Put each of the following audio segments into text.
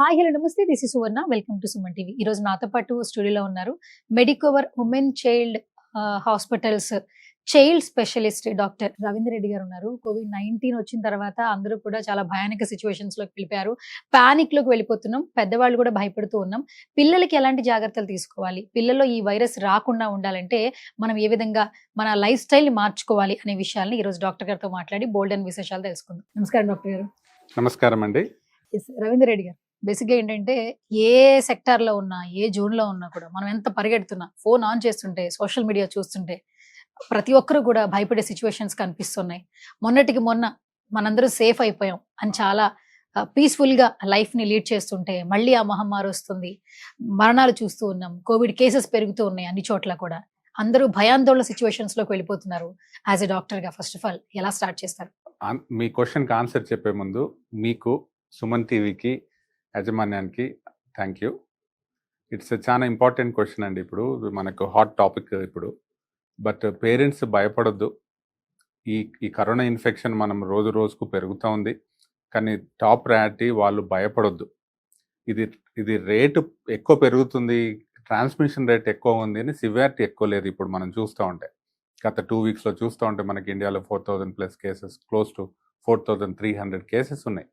Hi hello namaste. This is Suvarna welcome to Suman TV ఈ రోజు నాతో పాటు స్టూడియోలో ఉన్నారు Medicover women child hospitals child specialist doctor Ravindra Reddy garu ఉన్నారు. కోవిడ్ నైన్టీన్ వచ్చిన తర్వాత అందరూ కూడా చాలా భయానక సిచ్యువేషన్స్లోకి వెళ్ళిపోయారు. పానిక్లోకి వెళ్ళిపోతున్నాం. పెద్దవాళ్ళు కూడా భయపడుతూ ఉన్నాం. పిల్లలకి ఎలాంటి జాగ్రత్తలు తీసుకోవాలి? పిల్లల్లో ఈ వైరస్ రాకుండా ఉండాలంటే మనం ఏ విధంగా మన లైఫ్ స్టైల్ని మార్చుకోవాలి అనే విషయాల్ని ఈ రోజు డాక్టర్ గారితో మాట్లాడి బోల్డ్ అండ్ విశేషాలు తెలుసుకుందాం. నమస్కారం డాక్టర్ గారు. నమస్కారం అండి. రవీంద్ర రెడ్డి గారు. బేసిక్గా ఏంటంటే ఏ సెక్టార్లో ఉన్నా ఏ జోన్లో ఉన్నా కూడా మనం ఎంత పరిగెడుతున్నా ఫోన్ ఆన్ చేస్తుంటే సోషల్ మీడియా చూస్తుంటే ప్రతి ఒక్కరు కూడా భయపడే సిచ్యువేషన్స్ కనిపిస్తున్నాయి. మొన్నటికి మొన్న మనందరూ సేఫ్ అయిపోయాం అని చాలా పీస్ఫుల్గా లైఫ్ని లీడ్ చేస్తుంటే మళ్ళీ ఆ మహమ్మారి వస్తుంది మరణాలు చూస్తూ ఉన్నాం కోవిడ్ కేసెస్ పెరుగుతూ ఉన్నాయి అన్ని చోట్ల కూడా. అందరూ భయాందోళన సిచ్యువేషన్స్లోకి వెళ్ళిపోతున్నారు యాజ్ ఎ డాక్టర్గా ఫస్ట్ ఆఫ్ ఆల్ ఎలా స్టార్ట్ చేస్తారు? మీ క్వశ్చన్కి ఆన్సర్ చెప్పే ముందు మీకు సుమన్ టీవీకి యాజమాన్యానికి థ్యాంక్ యూ. ఇట్స్ చాలా ఇంపార్టెంట్ క్వశ్చన్ అండి ఇప్పుడు. మనకు హాట్ టాపిక్ ఇప్పుడు. బట్ పేరెంట్స్ భయపడొద్దు. ఈ ఈ కరోనా ఇన్ఫెక్షన్ మనం రోజు రోజుకు పెరుగుతూ ఉంది. కానీ టాప్ ప్రయారిటీ వాళ్ళు భయపడొద్దు. ఇది ఇది రేటు ఎక్కువ పెరుగుతుంది. ట్రాన్స్మిషన్ రేట్ ఎక్కువ ఉంది అని సివియారిటీ ఎక్కువ లేదు ఇప్పుడు మనం చూస్తూ ఉంటే. గత టూ వీక్స్లో చూస్తూ ఉంటే మనకి ఇండియాలో four thousand plus cases close to four thousand three hundred cases ఉన్నాయి.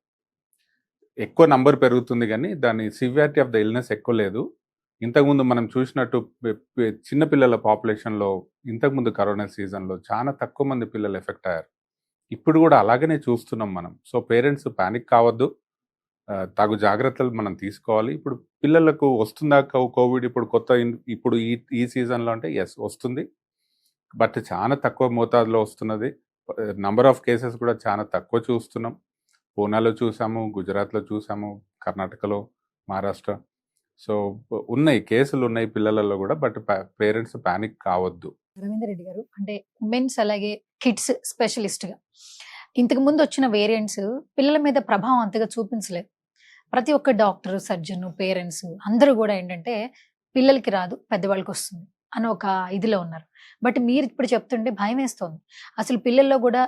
ఎక్కువ నంబర్ పెరుగుతుంది కానీ దాని సివియారిటీ ఆఫ్ ద ఇల్నెస్ ఎక్కువ లేదు. ఇంతకుముందు మనం చూసినట్టు చిన్నపిల్లల పాపులేషన్లో ఇంతకుముందు కరోనా సీజన్లో చాలా తక్కువ మంది పిల్లలు ఎఫెక్ట్ అయ్యారు. ఇప్పుడు కూడా అలాగనే చూస్తున్నాం మనం. సో పేరెంట్స్ ప్యానిక్ కావద్దు. తగు జాగ్రత్తలు మనం తీసుకోవాలి. ఇప్పుడు పిల్లలకు వస్తుందా కోవిడ్ ఇప్పుడు కొత్త ఇన్- ఇప్పుడు ఈ ఈ సీజన్లో అంటే ఎస్ వస్తుంది. బట్ చాలా తక్కువ మోతాదులో వస్తున్నది. నంబర్ ఆఫ్ కేసెస్ కూడా చాలా తక్కువ చూస్తున్నాం. పూనాలో చూసాము గుజరాత్లో చూసాము కర్ణాటకలో మహారాష్ట్ర. సో ఉన్నాయి కేసులు ఉన్నాయి పిల్లలలో కూడా బట్ పేరెంట్స్ పానిక్ కావద్దు. రవీందర్ రెడ్డి గారు అంటే ఉమెన్స్ అలాగే కిడ్స్ స్పెషలిస్ట్గా. ఇంతకు ముందు వచ్చిన వేరియంట్స్ పిల్లల మీద ప్రభావం అంతగా చూపించలేదు. ప్రతి ఒక్క డాక్టర్ సర్జన్ పేరెంట్స్ అందరూ కూడా ఏంటంటే పిల్లలకి రాదు పెద్దవాళ్ళకి వస్తుంది అని ఒక ఇదిలో ఉన్నారు. బట్ మీరు ఇప్పుడు చెప్తుంటే భయం వేస్తుంది అసలు పిల్లల్లో కూడా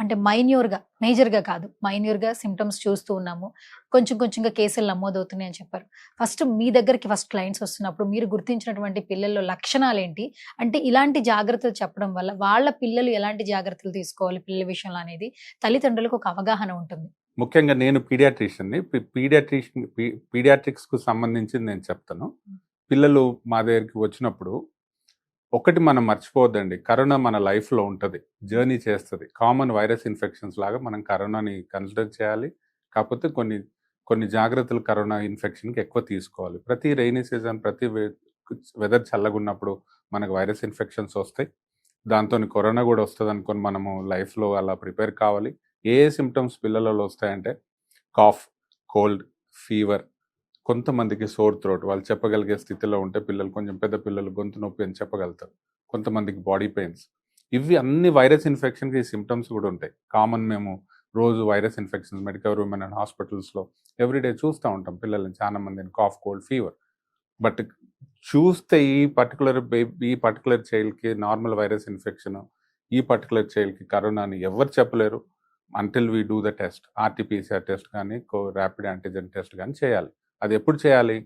అంటే మైన్యూర్గా మేజర్గా కాదు. మైన్యూర్గా సిమ్టమ్స్ చూస్తూ ఉన్నాము. కొంచెం కొంచెంగా కేసులు నమోదవుతున్నాయి అని చెప్పారు. ఫస్ట్ మీ దగ్గరికి ఫస్ట్ క్లయింట్స్ వస్తున్నప్పుడు మీరు గుర్తించినటువంటి పిల్లల్లో లక్షణాలు ఏంటి? అంటే ఇలాంటి జాగ్రత్తలు చెప్పడం వల్ల వాళ్ళ పిల్లలు ఎలాంటి జాగ్రత్తలు తీసుకోవాలి పిల్లల విషయంలో అనేది తల్లిదండ్రులకు ఒక అవగాహన ఉంటుంది. ముఖ్యంగా నేను పీడియాట్రిషియన్ని పీడియాట్రిషియన్ పీడియాట్రిక్స్కు సంబంధించి నేను చెప్తాను. పిల్లలు మా దగ్గరికి వచ్చినప్పుడు ఒకటి మనం మర్చిపోవద్దండి కరోనా మన లైఫ్లో ఉంటుంది జర్నీ చేస్తుంది. కామన్ వైరస్ ఇన్ఫెక్షన్స్ లాగా మనం కరోనాని కన్సిడర్ చేయాలి కాకపోతే కొన్ని కొన్ని జాగ్రత్తలు కరోనా ఇన్ఫెక్షన్కి ఎక్కువ తీసుకోవాలి. ప్రతి రైనీ సీజన్ ప్రతి వెదర్ చల్లగున్నప్పుడు మనకు వైరస్ ఇన్ఫెక్షన్స్ వస్తాయి. దాంతో కరోనా కూడా వస్తుంది అనుకొని మనము లైఫ్లో అలా ప్రిపేర్ కావాలి. ఏ ఏ సిమ్టమ్స్ పిల్లలలో వస్తాయంటే కాఫ్ కోల్డ్ ఫీవర్ కొంతమందికి సోర్ థ్రోట్ వాళ్ళు చెప్పగలిగే స్థితిలో ఉంటే పిల్లలు కొంచెం పెద్ద పిల్లలు గొంతు నొప్పి అని చెప్పగలుగుతారు. కొంతమందికి బాడీ పెయిన్స్. ఇవి అన్ని వైరస్ ఇన్ఫెక్షన్కి సిమ్టమ్స్ కూడా ఉంటాయి. కామన్ మేము రోజు virus infections medical room and హాస్పిటల్స్లో ఎవ్రీడే చూస్తూ ఉంటాం పిల్లల్ని. చాలా మందిని కాఫ్ కోల్డ్ ఫీవర్. బట్ చూస్తే ఈ పర్టికులర్ బేబీ ఈ పర్టికులర్ చైల్డ్కి నార్మల్ వైరస్ ఇన్ఫెక్షన్ ఈ పర్టికులర్ చైల్డ్కి కరోనా అని ఎవరు చెప్పలేరు. Until we do the test. RTPCR test కానీ కో ర్యాపిడ్ యాంటీజెన్ టెస్ట్ కానీ చేయాలి. అది ఎప్పుడు చేయాలి?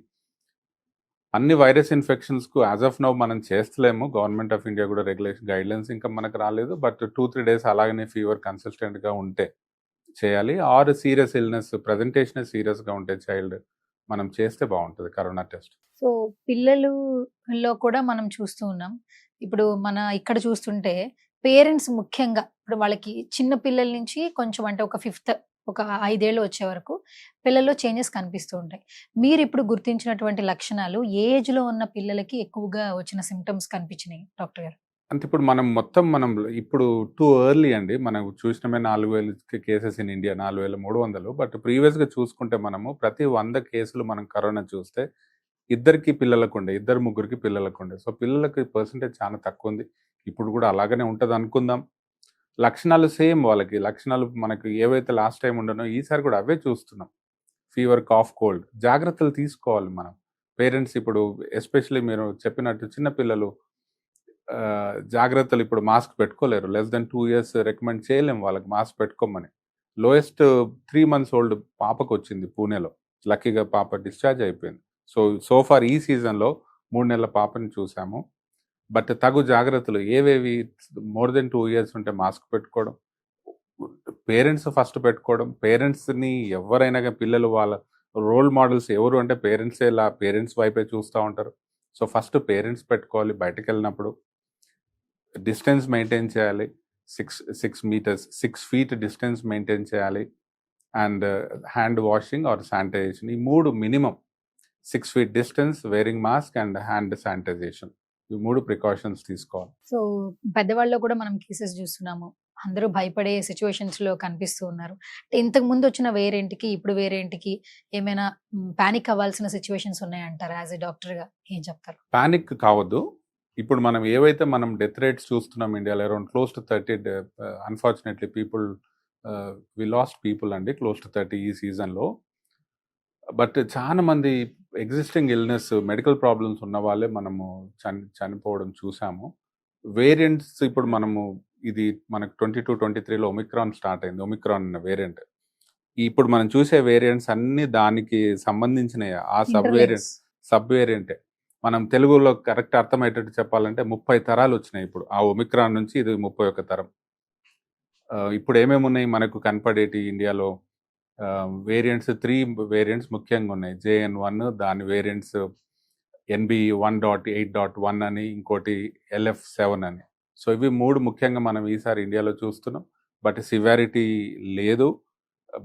అన్ని వైరస్ ఇన్ఫెక్షన్స్కు యాజ్ ఆఫ్ నౌ మనం చేస్తలేము. గవర్నమెంట్ ఆఫ్ ఇండియా కూడా రెగ్యులేషన్ గైడ్లైన్స్ ఇంకా మనకు రాలేదు. బట్ టూ త్రీ డేస్ అలాగనే ఫీవర్ కన్సిస్టెంట్గా ఉంటే చేయాలి. ఆర్ సీరియస్ ఇల్నెస్ ప్రజెంటేషన్ సీరియస్గా ఉంటే చైల్డ్ మనం చేస్తే బాగుంటుంది. Corona test. సో పిల్లలులో కూడా మనం చూస్తూ ఉన్నాం. ఇప్పుడు మన ఇక్కడ చూస్తుంటే పేరెంట్స్ ముఖ్యంగా ఇప్పుడు వాళ్ళకి చిన్న పిల్లల నుంచి కొంచెం అంటే ఒక ఫిఫ్త్ ఒక ఐదేళ్ళు వచ్చే వరకు పిల్లల్లో చేంజెస్ కనిపిస్తూ ఉంటాయి. మీరు ఇప్పుడు గుర్తించినటువంటి లక్షణాలు ఏ ఏజ్లో ఉన్న పిల్లలకి ఎక్కువగా వచ్చిన సిమ్టమ్స్ కనిపించినాయి డాక్టర్ గారు? అంటే ఇప్పుడు మనం మొత్తం మనం ఇప్పుడు టూ ఎర్లీ అండి. మనం చూసినమే నాలుగు వేల కేసెస్ ఇన్ ఇండియా నాలుగు వేల మూడు వందలు. బట్ ప్రీవియస్గా చూసుకుంటే మనము ప్రతి వంద కేసులు మనం కరోనా చూస్తే ఇద్దరికి పిల్లలకు ఉండే ఇద్దరు ముగ్గురికి పిల్లలకు ఉండే. సో పిల్లలకి పర్సంటేజ్ చాలా తక్కువ ఉంది. ఇప్పుడు కూడా అలాగనే ఉంటుంది అనుకుందాం లక్షణాలు సేమ్ వాళ్ళకి. లక్షణాలు మనకి ఏవైతే లాస్ట్ టైం ఉండనో ఈసారి కూడా అవే చూస్తున్నాం. ఫీవర్ కాఫ్ కోల్డ్ జాగ్రత్తలు తీసుకోవాలి మనం. పేరెంట్స్ ఇప్పుడు ఎస్పెషల్లీ మీరు చెప్పినట్టు చిన్నపిల్లలు జాగ్రత్తలు ఇప్పుడు mask పెట్టుకోలేరు. Less than two years recommend చేయలేము వాళ్ళకి మాస్క్ పెట్టుకోమని. లోయెస్ట్ త్రీ మంత్స్ ఓల్డ్ పాపకు వచ్చింది పూణేలో. లక్కీగా పాప డిశ్చార్జ్ అయిపోయింది. సో సో ఫార్ ఈ సీజన్లో మూడు నెలల పాపని చూసాము. బట్ తగు జాగ్రత్తలు ఏవేవి మోర్ దెన్ టూ ఇయర్స్ ఉంటే మాస్క్ పెట్టుకోవడం పేరెంట్స్ ఫస్ట్ పెట్టుకోవడం పేరెంట్స్ని ఎవరైనా పిల్లలు వాళ్ళ రోల్ మోడల్స్ ఎవరు అంటే పేరెంట్సే ఇలా పేరెంట్స్ వైపే చూస్తూ ఉంటారు. సో ఫస్ట్ పేరెంట్స్ పెట్టుకోవాలి బయటకు వెళ్ళినప్పుడు డిస్టెన్స్ మెయింటైన్ చేయాలి. Six six metres six feet distance maintain చేయాలి. And hand washing or sanitisation ఈ మూడు minimum. Six feet distance wearing mask and hand sanitisation. ఈ మూడు ప్రికాషన్స్ తీసుకోవాలి. సో పెద్దవాళ్ళలో కూడా మనం కేసెస్ చూస్తున్నాము. అందరూ భయపడే సిచ్యువేషన్స్లో కనిపిస్తూ ఉన్నారు. అంటే ఇంతకు ముందు వచ్చిన వేరేంటికి ఇప్పుడు వేరేంటికి ఏమైనా పానిక్ అవ్వాల్సిన సిచ్యువేషన్స్ ఉన్నాయంటారా యాజ్ ఎ డాక్టర్గా ఏం చెప్తారు? పానిక్ కావద్దు. ఇప్పుడు మనం ఏవైతే మనం డెత్ రేట్స్ చూస్తున్నాం ఇండియాలో around close to thirty unfortunately people we lost people అండి క్లోజ్ టు థర్టీ ఈ సీజన్లో. బట్ చాలా మంది ఎగ్జిస్టింగ్ ఇల్నెస్ మెడికల్ ప్రాబ్లమ్స్ ఉన్న వాళ్ళే మనము చని చనిపోవడం చూసాము. వేరియంట్స్ ఇప్పుడు మనము ఇది మనకు ట్వంటీ టూ ట్వంటీ త్రీలో ఒమిక్రాన్ స్టార్ట్ అయింది ఒమిక్రాన్ వేరియంట్ ఇప్పుడు మనం చూసే వేరియంట్స్ అన్ని దానికి సంబంధించిన ఆ సబ్ వేరియంట్ సబ్ వేరియంటే మనం తెలుగులో కరెక్ట్ అర్థమయ్యేటట్టు చెప్పాలంటే ముప్పై తరాలు వచ్చినాయి ఇప్పుడు. ఆ ఒమిక్రాన్ నుంచి ఇది ముప్పై ఒక్క తరం. ఇప్పుడు ఏమేమి ఉన్నాయి మనకు కనపడేటి ఇండియాలో? వేరియంట్స్ త్రీ వేరియంట్స్ ముఖ్యంగా ఉన్నాయి. జేఎన్ వన్ దాని variants NB one dot eight dot one అని ఇంకోటి ఎల్ఎఫ్ సెవెన్ అని. సో ఇవి మూడు ముఖ్యంగా మనం ఈసారి ఇండియాలో చూస్తున్నాం. బట్ సివారిటీ లేదు.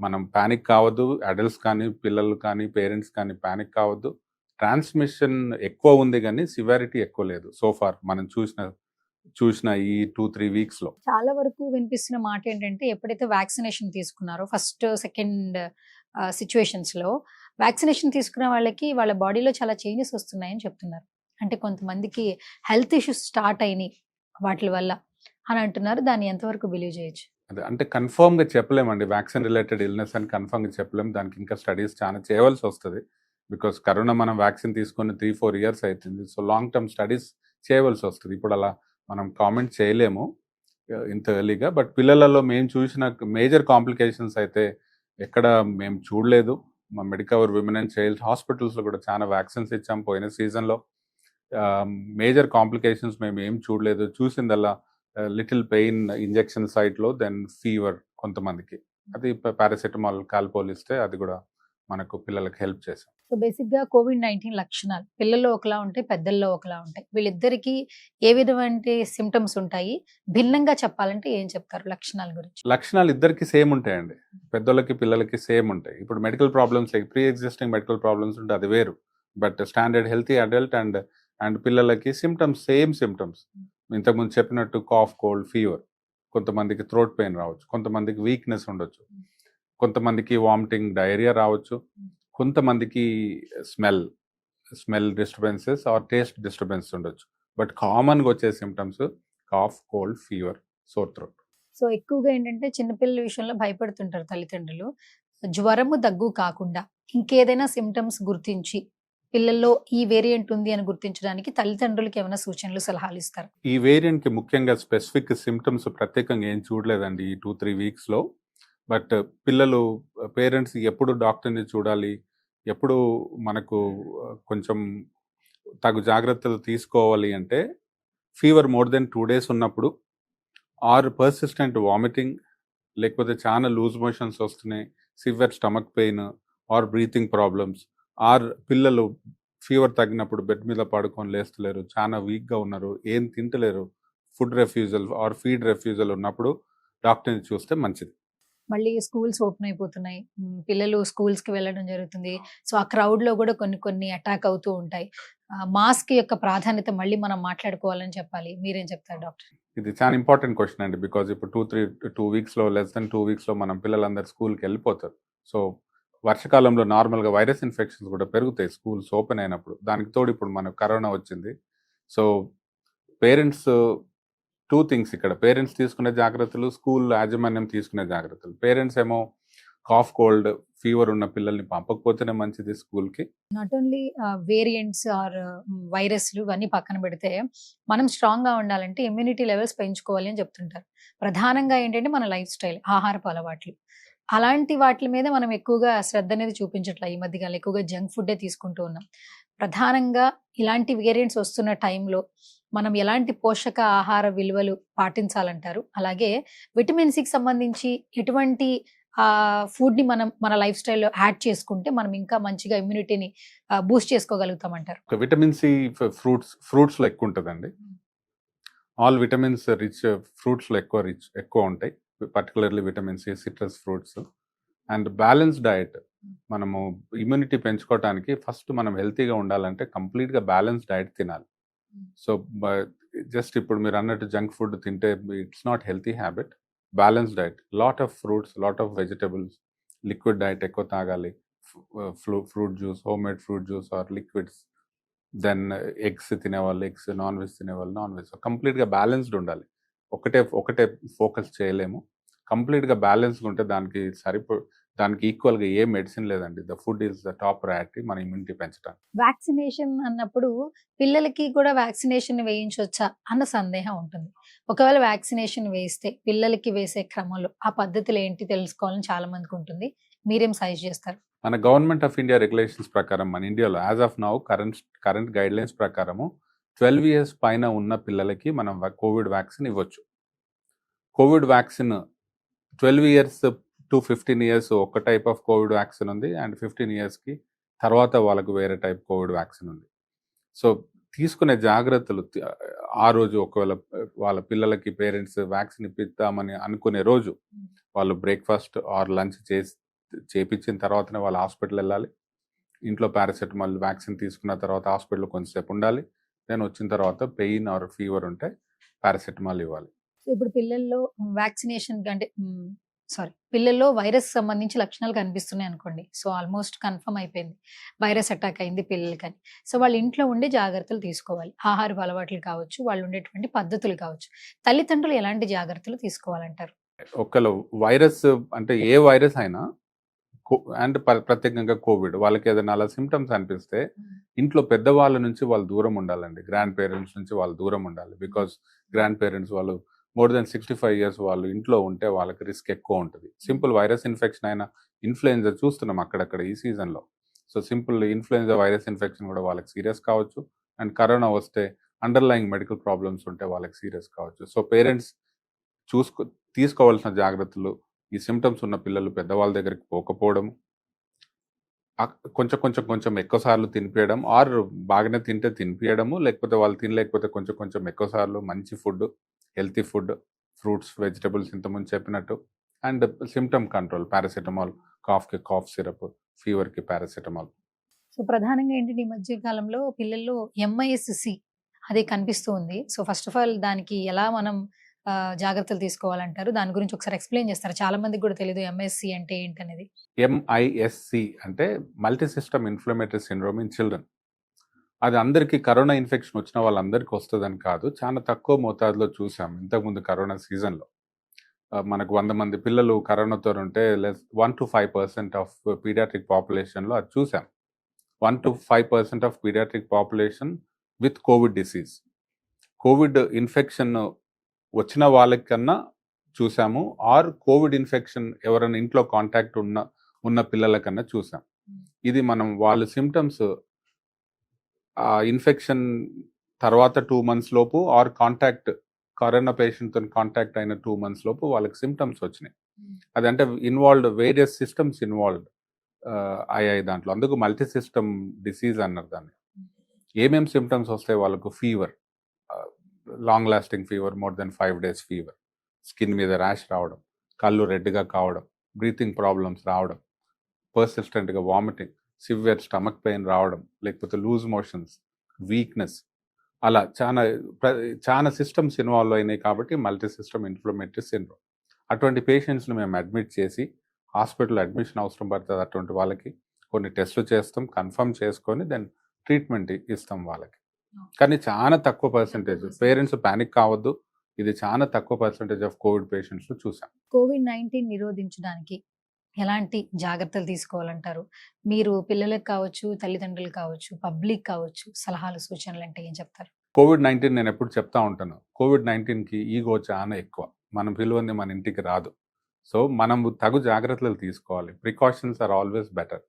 మనం ప్యానిక్ కావద్దు. అడల్ట్స్ కానీ పిల్లలు కానీ పేరెంట్స్ కానీ ప్యానిక్ కావద్దు. ట్రాన్స్మిషన్ ఎక్కువ ఉంది కానీ సివారిటీ ఎక్కువ లేదు. సో ఫార్ మనం చూసిన చూసిన ఈ టూ త్రీ వీక్స్లో. చాలా వరకు వినిపిస్తున్న మాట ఏంటంటే ఎప్పుడైతే వ్యాక్సినేషన్ తీసుకున్నారో ఫస్ట్ సెకండ్ సిచ్యువేషన్స్లో వ్యాక్సినేషన్ తీసుకున్న వాళ్ళకి వాళ్ళ బాడీలో చాలా చేంజెస్ వస్తున్నాయని చెప్తున్నారు. అంటే కొంతమందికి హెల్త్ ఇష్యూస్ స్టార్ట్ అయినాయి వాటి వల్ల అని అంటున్నారు. దాన్ని ఎంతవరకు బిలీవ్ చేయొచ్చు? అదే అంటే కన్ఫర్మ్గా చెప్పలేమండి. వ్యాక్సిన్ రిలేటెడ్ ఇల్నెస్ అని కన్ఫర్మ్గా చెప్పలేం. దానికి ఇంకా స్టడీస్ చాలా చేయవలసి వస్తుంది. బికాస్ కరోనా మనం వ్యాక్సిన్ తీసుకొని త్రీ ఫోర్ ఇయర్స్ అవుతుంది సో లాంగ్ టర్మ్ స్టడీస్ చేయవలసి వస్తుంది. ఇప్పుడు అలా మనం కామెంట్ చేయలేము ఇంత ఎర్లీగా బట్ పిల్లలలో మేము చూసిన మేజర్ కాంప్లికేషన్స్ అయితే ఎక్కడ మేము చూడలేదు. మా మెడికవర్ విమెన్ అండ్ చైల్డ్ హాస్పిటల్స్లో కూడా చాలా వ్యాక్సిన్స్ ఇచ్చాం పోయిన సీజన్లో మేజర్ కాంప్లికేషన్స్ మేము ఏం చూడలేదు. చూసిందల్లా లిటిల్ పెయిన్ ఇంజెక్షన్ సైట్లో దెన్ ఫీవర్ కొంతమందికి. అది పారాసెటమాల్ కాల్పోలిస్తే అది కూడా మనకు పిల్లలకి హెల్ప్ చేసాం సో బేసిక్గా కోవిడ్ నైన్టీన్ లక్షణాలు పిల్లల్లో ఒకలా ఉంటాయి పెద్దల్లో ఒకలా ఉంటాయి. వీళ్ళిద్దరికి ఏ విధమైన సిమ్టమ్స్ ఉంటాయి? భిన్నంగా చెప్పాలంటే ఏం చెప్తారు లక్షణాల గురించి? లక్షణాలు ఇద్దరికి సేమ్ ఉంటాయండి. పెద్దోళ్ళకి పిల్లలకి సేమ్ ఉంటాయి. ఇప్పుడు medical problems pre existing medical problems ఉంటే అది వేరు. But standard healthy adult and and పిల్లలకి సిమ్టమ్స్ సేమ్ సిమ్టమ్స్ ఇంతకుముందు చెప్పినట్టు కాఫ్ కోల్డ్ ఫీవర్. కొంతమందికి థ్రోట్ పెయిన్ రావచ్చు. కొంతమందికి వీక్నెస్ ఉండొచ్చు. కొంతమందికి వామిటింగ్ డయేరియా రావచ్చు. కొంతమందికి smell smell disturbances or taste disturbance ఉండొచ్చు. బట్ కామన్గా వచ్చే symptoms cough cold fever sore throat so ఎక్కువగా ఏంటంటే చిన్నపిల్లల విషయంలో భయపడుతుంటారు తల్లిదండ్రులు. జ్వరము దగ్గు కాకుండా ఇంకేదైనా సిమ్టమ్స్ గుర్తించి పిల్లల్లో ఈ వేరియంట్ ఉంది అని గుర్తించడానికి తల్లిదండ్రులకి ఏమైనా సూచనలు సలహాలు ఇస్తారు? ఈ వేరియంట్కి ముఖ్యంగా స్పెసిఫిక్ సిమ్టమ్స్ ప్రత్యేకంగా ఏం చూడలేదండి ఈ టూ త్రీ వీక్స్లో. బట్ పిల్లలు పేరెంట్స్ ఎప్పుడు డాక్టర్ని చూడాలి ఎప్పుడు మనకు కొంచెం తగు జాగ్రత్తలు తీసుకోవాలి అంటే fever more than two days ఉన్నప్పుడు ఆర్ పర్సిస్టెంట్ వామిటింగ్ లేకపోతే చాలా లూజ్ మోషన్స్ వస్తున్నాయి severe stomach pain or breathing problems or పిల్లలు ఫీవర్ తగ్గినప్పుడు బెడ్ మీద పడుకొని లేస్తలేరు చాలా వీక్గా ఉన్నారు ఏం తింటలేరు food refusal or feed refusal ఉన్నప్పుడు డాక్టర్ని చూస్తే మంచిది. మళ్ళీ స్కూల్స్ ఓపెన్ అయిపోతున్నాయి. పిల్లలు స్కూల్స్కి వెళ్ళడం జరుగుతుంది. సో ఆ క్రౌడ్లో కూడా కొన్ని కొన్ని అటాక్ అవుతూ ఉంటాయి. మాస్క్ యొక్క ప్రాధాన్యత మళ్ళీ మనం మాట్లాడుకోవాలని చెప్పాలి. మీరేం చెప్తారు డాక్టర్? ఇది చాలా ఇంపార్టెంట్ క్వశ్చన్ అండి. బికాజ్ ఇప్పుడు టూ త్రీ టూ వీక్స్లో లెస్ దెన్ టూ వీక్స్లో మనం పిల్లలందరూ స్కూల్కి వెళ్ళిపోతారు. సో వర్షకాలంలో నార్మల్గా వైరస్ ఇన్ఫెక్షన్స్ కూడా పెరుగుతాయి స్కూల్స్ ఓపెన్ అయినప్పుడు. దానికి తోడు ఇప్పుడు మనకు కరోనా వచ్చింది. సో పేరెంట్స్ టూ థింగ్స్ ఇక్కడ. పేరెంట్స్ తీసుకునే జాగ్రత్తలు స్కూల్ యాజమాన్యం తీసుకునే జాగ్రత్తలు. పేరెంట్స్ ఏమో కాఫ్ కోల్డ్ ఫీవర్ ఉన్న పిల్లల్ని పంపకపోతేనే మంచిది స్కూల్కి నాట్ ఓన్లీ వేరియంట్స్ ఆర్ వైరస్లు ఇవన్నీ పక్కన పెడితే మనం స్ట్రాంగ్గా ఉండాలంటే ఇమ్యూనిటీ లెవెల్స్ పెంచుకోవాలి అని చెప్తుంటారు. ప్రధానంగా ఏంటంటే మన లైఫ్ స్టైల్ ఆహారపు అలవాట్లు. అలాంటి వాటి మీద మనం ఎక్కువగా శ్రద్ధ అనేది చూపించట్లే ఈ మధ్యకాలం ఎక్కువగా జంక్ ఫుడ్డే తీసుకుంటూ ఉన్నాం. ప్రధానంగా ఇలాంటి వేరియంట్స్ వస్తున్న టైంలో మనం ఎలాంటి పోషక ఆహార విలువలు పాటించాలంటారు? అలాగే విటమిన్ సికి సంబంధించి ఎటువంటి ఆ ఫుడ్ని మనం మన లైఫ్ స్టైల్లో యాడ్ చేసుకుంటే మనం ఇంకా మంచిగా ఇమ్యూనిటీని బూస్ట్ చేసుకోగలుగుతాం అంటారు విటమిన్ సి ఫ్రూట్స్ ఫ్రూట్స్లో ఎక్కువ ఉంటుందండి ఆల్ విటమిన్స్ రిచ్ ఫ్రూట్స్లో ఎక్కువ రిచ్ ఎక్కువ ఉంటాయి. Particularly vitamin C citrus fruits. And balance diet మనము ఇమ్యూనిటీ పెంచుకోవడానికి ఫస్ట్ మనం హెల్తీగా ఉండాలంటే కంప్లీట్గా బ్యాలెన్స్ డయట్ తినాలి. సో జస్ట్ ఇప్పుడు మీరు అన్నట్టు జంక్ ఫుడ్ తింటే it's not healthy habit. Balance diet lot of fruits lot of vegetables liquid diet ఎక్కువ తాగాలి. ఫ్రూ fruit juice home made fruit juice or liquids. Then eggs తినేవాళ్ళు ఎగ్స్ నాన్ వెజ్ తినేవాళ్ళు non veg. కంప్లీట్గా balanced ఉండాలి. ఒకటే ఒకటే focus చేయలేము. కంప్లీట్గా బ్యాలెన్స్గా ఉంటే దానికి సరిపో దానికి ఈక్వల్గా ఏ మెడిసిన్ లేదండి. The food is the top priority మన ఇమ్యూనిటీ పెంచడానికి వ్యాక్సినేషన్ అన్నప్పుడు పిల్లలకి కూడా వ్యాక్సినేషన్ వేయించవచ్చా అన్న సందేహం ఉంటుంది. ఒకవేళ వ్యాక్సినేషన్ వేస్తే పిల్లలకి వేసే క్రమంలో ఆ పద్ధతులు ఏంటి తెలుసుకోవాలని చాలా మందికి ఉంటుంది. మీరేం సజెస్ట్ చేస్తారు? మన గవర్నమెంట్ ఆఫ్ ఇండియా రెగ్యులేషన్స్ ప్రకారం మన ఇండియాలో as of now current current guidelines ప్రకారము ట్వెల్వ్ ఇయర్స్ పైన ఉన్న పిల్లలకి మనం కోవిడ్ వ్యాక్సిన్ ఇవ్వచ్చు. Covid vaccine twelve years to fifteen years ఒక టైప్ ఆఫ్ కోవిడ్ వ్యాక్సిన్ ఉంది అండ్ ఫిఫ్టీన్ ఇయర్స్కి తర్వాత వాళ్ళకు వేరే టైప్ కోవిడ్ వ్యాక్సిన్ ఉంది. సో తీసుకునే జాగ్రత్తలు ఆ రోజు ఒకవేళ వాళ్ళ పిల్లలకి పేరెంట్స్ వ్యాక్సిన్ ఇప్పిద్దామని అనుకునే రోజు వాళ్ళు బ్రేక్ఫాస్ట్ ఆర్ లంచ్ చేసి చేపించిన తర్వాతనే వాళ్ళు హాస్పిటల్ వెళ్ళాలి. ఇంట్లో పారాసెటమాల్ వ్యాక్సిన్ తీసుకున్న తర్వాత హాస్పిటల్ కొంచెంసేపు ఉండాలి. దెన్ వచ్చిన తర్వాత పెయిన్ ఆర్ ఫీవర్ ఉంటే పారాసెటమాల్ ఇవ్వాలి. ఇప్పుడు పిల్లల్లో వ్యాక్సినేషన్ అంటే సారీ పిల్లల్లో వైరస్ సంబంధించి లక్షణాలు కనిపిస్తున్నాయి అనుకోండి. సో ఆల్మోస్ట్ కన్ఫర్మ్ అయిపోయింది. వైరస్ అటాక్ అయింది పిల్లలకని. సో వాళ్ళ ఇంట్లో ఉండే జాగ్రత్తలు తీసుకోవాలి. ఆహార అలవాట్లు కావచ్చు వాళ్ళు ఉండేటువంటి పద్ధతులు కావచ్చు. తల్లిదండ్రులు ఎలాంటి జాగ్రత్తలు తీసుకోవాలంటారు? ఒకళ్ళు వైరస్ అంటే ఏ వైరస్ అయినా అండ్ ప్రత్యేకంగా కోవిడ్ వాళ్ళకి ఏదైనా అలా సిమ్టమ్స్ అనిపిస్తే ఇంట్లో పెద్దవాళ్ళ నుంచి వాళ్ళు దూరం ఉండాలండి. గ్రాండ్ పేరెంట్స్ నుంచి వాళ్ళు దూరం ఉండాలి. బికాస్ గ్రాండ్ పేరెంట్స్ వాళ్ళు more than sixty five years వాళ్ళు ఇంట్లో ఉంటే వాళ్ళకి రిస్క్ ఎక్కువ ఉంటుంది. సింపుల్ వైరస్ ఇన్ఫెక్షన్ అయినా ఇన్ఫ్లుయెంజా చూస్తున్నాం అక్కడక్కడ ఈ సీజన్లో. So simple influenza virus infection కూడా వాళ్ళకి సీరియస్ కావచ్చు. అండ్ కరోనా వస్తే అండర్లయింగ్ మెడికల్ ప్రాబ్లమ్స్ ఉంటే వాళ్ళకి సీరియస్ కావచ్చు. సో పేరెంట్స్ చూసుకో తీసుకోవాల్సిన జాగ్రత్తలు ఈ సిమ్టమ్స్ ఉన్న పిల్లలు పెద్దవాళ్ళ దగ్గరికి పోకపోవడం కొంచెం కొంచెం కొంచెం ఎక్కువ సార్లు తినిపించడం ఆర్ బాగానే తింటే తినిపించడము లేకపోతే వాళ్ళు తినలేకపోతే కొంచెం కొంచెం ఎక్కువ సార్లు మంచి food healthy food fruits vegetables ఇంతకుముందు చెప్పినట్టు. అండ్ సిమ్టమ్ కంట్రోల్ పారాసెటమాల్ కాఫ్కి కాఫ్ సిరప్ ఫీవర్కి పారాసెటమాల్. సో ప్రధానంగా ఏంటంటే ఈ మధ్య కాలంలో పిల్లల్లో ఎంఐఎస్సి అది కనిపిస్తూ ఉంది. సో ఫస్ట్ ఆఫ్ ఆల్ దానికి ఎలా మనం జాగ్రత్తలు తీసుకోవాలంటారు? దాని గురించి ఒకసారి ఎక్స్ప్లెయిన్ చేస్తారు? చాలా మందికి కూడా తెలియదు ఎంఎస్సి అంటే ఏంటనేది. ఎంఐఎస్సి అంటే multi system inflammatory syndrome in children. అది అందరికీ కరోనా ఇన్ఫెక్షన్ వచ్చిన వాళ్ళందరికీ వస్తుందని కాదు చాలా తక్కువ మోతాదులో చూసాం ఇంతకుముందు కరోనా సీజన్లో. మనకు వంద మంది పిల్లలు కరోనాతో ఉంటే less one two five percent of paediatric పాపులేషన్లో అది చూసాం. One two five percent of paediatric population with covid disease. Covid infection వచ్చిన వాళ్ళకన్నా చూసాము. ఆర్ కోవిడ్ ఇన్ఫెక్షన్ ఎవరైనా ఇంట్లో కాంటాక్ట్ ఉన్న ఉన్న పిల్లల కన్నా చూసాం ఇది మనం వాళ్ళ సిమ్టమ్స్ ఇన్ఫెక్షన్ తర్వాత టూ మంత్స్ లోపు ఆర్ కాంటాక్ట్ కరోనా పేషెంట్తో కాంటాక్ట్ అయిన టూ మంత్స్ లోపు వాళ్ళకి సిమ్టమ్స్ వచ్చినాయి. అదంటే ఇన్వాల్వ్డ్ వేరియస్ సిస్టమ్స్ ఇన్వాల్వ్డ్ అయ్యాయి దాంట్లో. అందుకు మల్టీ సిస్టమ్ డిసీజ్ అన్నారు దాన్ని. ఏమేం సిమ్టమ్స్ వస్తాయి వాళ్ళకు? Fever. Long lasting fever more than five days fever. Skin మీద ర్యాష్ రావడం కళ్ళు రెడ్గా కావడం బ్రీతింగ్ ప్రాబ్లమ్స్ రావడం పర్సిస్టెంట్గా వామిటింగ్. సివియర్ స్టమక్ పెయిన్ రావడం లేకపోతే లూజ్ మోషన్స్ వీక్నెస్ అలా చాలా చాలా సిస్టమ్స్ ఇన్వాల్వ్ అయినాయి కాబట్టి మల్టీ సిస్టమ్ ఇన్ఫ్లమేటరీ సిండ్రోమ్. అటువంటి పేషెంట్స్ని మేము అడ్మిట్ చేసి హాస్పిటల్ అడ్మిషన్ అవసరం పడుతుంది అటువంటి వాళ్ళకి కొన్ని టెస్టులు చేస్తాం కన్ఫర్మ్ చేసుకొని దెన్ ట్రీట్మెంట్ ఇస్తాం వాళ్ళకి. కానీ చాలా తక్కువ పర్సంటేజ్. పేరెంట్స్ ప్యానిక్ కావద్దు. ఇది చాలా తక్కువ పర్సంటేజ్ ఆఫ్ కోవిడ్ పేషెంట్స్ చూసాం. కోవిడ్ నైన్టీన్ నిరోధించడానికి ఎలాంటి జాగ్రత్తలు తీసుకోవాలంటారు? మీరు పిల్లలకు కావచ్చు తల్లిదండ్రులు కావచ్చు పబ్లిక్ కావచ్చు సలహాలు సూచనలు అంటే ఏం చెప్తారు? కోవిడ్ నైన్టీన్ నేను ఎప్పుడు చెప్తా ఉంటాను. కోవిడ్ నైన్టీన్కి ఈగో చాలా ఎక్కువ. మనం పిలువంది మన ఇంటికి రాదు. సో మనం తగు జాగ్రత్తలు తీసుకోవాలి. Precautions are always better.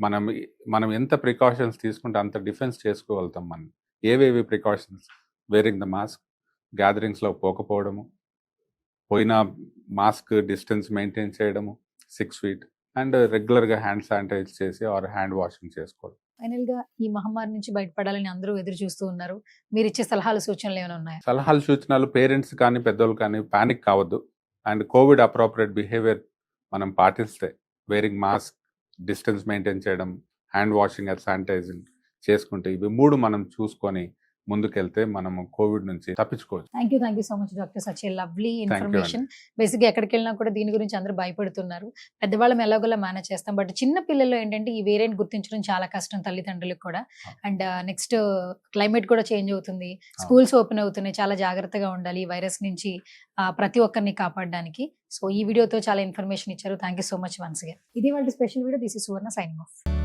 మనం మనం ఎంత ప్రికాషన్స్ తీసుకుంటే అంత డిఫెన్స్ చేసుకోగలుగుతాం మనం. ఏవేవి ప్రికాషన్స్? వేరింగ్ ద మాస్క్ గ్యాదరింగ్స్లో పోకపోవడము పోయిన మాస్క్ డిస్టెన్స్ మెయింటైన్ చేయడము సిక్స్ ఫీట్ అండ్ రెగ్యులర్గా హ్యాండ్ శానిటైజ్ చేసి ఆర్ హ్యాండ్ వాషింగ్ చేసుకోవడం. ఫైనల్గా ఈ మహమ్మారి నుంచి బయటపడాలని అందరూ ఎదురు చూస్తూ ఉన్నారు. మీరు ఇచ్చే సలహాలు సూచనలు ఏమైనా ఉన్నాయా? సలహాలు సూచనలు పేరెంట్స్ కానీ పెద్దోళ్ళు కానీ పానిక్ కావద్దు. అండ్ కోవిడ్ అప్రోప్రియేట్ బిహేవియర్ మనం పాటిస్తే వేరింగ్ మాస్క్ డిస్టెన్స్ మెయింటైన్ చేయడం హ్యాండ్ వాషింగ్ అండ్ శానిటైజింగ్ చేసుకుంటే ఇవి మూడు మనం చూసుకొని ముందుకెళ్తే మనము కోవిడ్ నుంచి తప్పించుకోవచ్చు. Thank you thank you so much doctor such a lovely information బేసిక్గా ఎక్కడికి వెళ్ళినా కూడా దీని గురించి అందరూ భయపడుతున్నారు. పెద్దవాళ్ళం ఎలాగోలా మేనేజ్ చేస్తాం. బట్ చిన్న పిల్లల్లో ఏంటంటే ఈ వేరియంట్ గుర్తించడం చాలా కష్టం తల్లిదండ్రులకు కూడా. అండ్ నెక్స్ట్ క్లైమేట్ కూడా చేంజ్ అవుతుంది. స్కూల్స్ ఓపెన్ అవుతున్నాయి. చాలా జాగ్రత్తగా ఉండాలి ఈ వైరస్ నుంచి ప్రతి ఒక్కరిని కాపాడడానికి. సో ఈ వీడియోతో చాలా ఇన్ఫర్మేషన్ ఇచ్చారు. థ్యాంక్ యూ సో మచ్ వన్స్గా ఇది వాళ్ళ special video this is Suvarna signing off